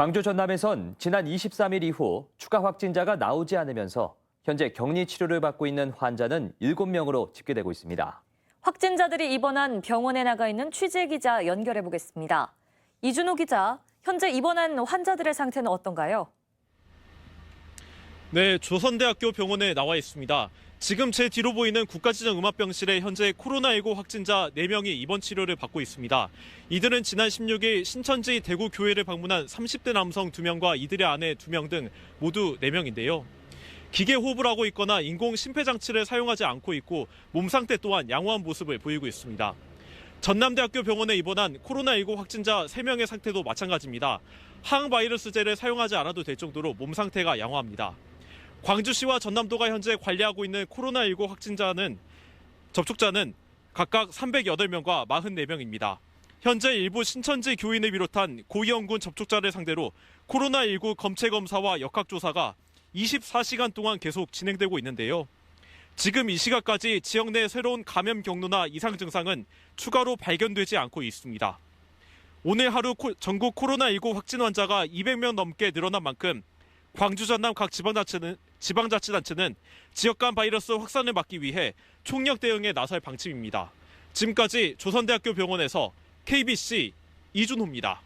광주 전남에선 지난 23일 이후 추가 확진자가 나오지 않으면서 현재 격리 치료를 받고 있는 환자는 7명으로 집계되고 있습니다. 확진자들이 입원한 병원에 나가 있는 취재 기자 연결해 보겠습니다. 이준호 기자, 현재 입원한 환자들의 상태는 어떤가요? 네, 조선대학교 병원에 나와 있습니다. 지금 제 뒤로 보이는 국가지정음압병실에 현재 코로나19 확진자 4명이 입원 치료를 받고 있습니다. 이들은 지난 16일 신천지 대구 교회를 방문한 30대 남성 2명과 이들의 아내 2명 등 모두 4명인데요. 기계 호흡을 하고 있거나 인공 심폐장치를 사용하지 않고 있고 몸 상태 또한 양호한 모습을 보이고 있습니다. 전남대학교 병원에 입원한 코로나19 확진자 3명의 상태도 마찬가지입니다. 항바이러스제를 사용하지 않아도 될 정도로 몸 상태가 양호합니다. 광주시와 전남도가 현재 관리하고 있는 코로나19 확진자는 접촉자는 각각 308명과 44명입니다. 현재 일부 신천지 교인을 비롯한 고위험군 접촉자를 상대로 코로나19 검체 검사와 역학 조사가 24시간 동안 계속 진행되고 있는데요. 지금 이 시각까지 지역 내 새로운 감염 경로나 이상 증상은 추가로 발견되지 않고 있습니다. 오늘 하루 코- 전국 코로나19 확진 환자가 200명 넘게 늘어난 만큼 광주 전남 각 지방자치는 지방자치단체는 지역 간 바이러스 확산을 막기 위해 총력 대응에 나설 방침입니다. 지금까지 조선대학교 병원에서 KBC 이준호입니다.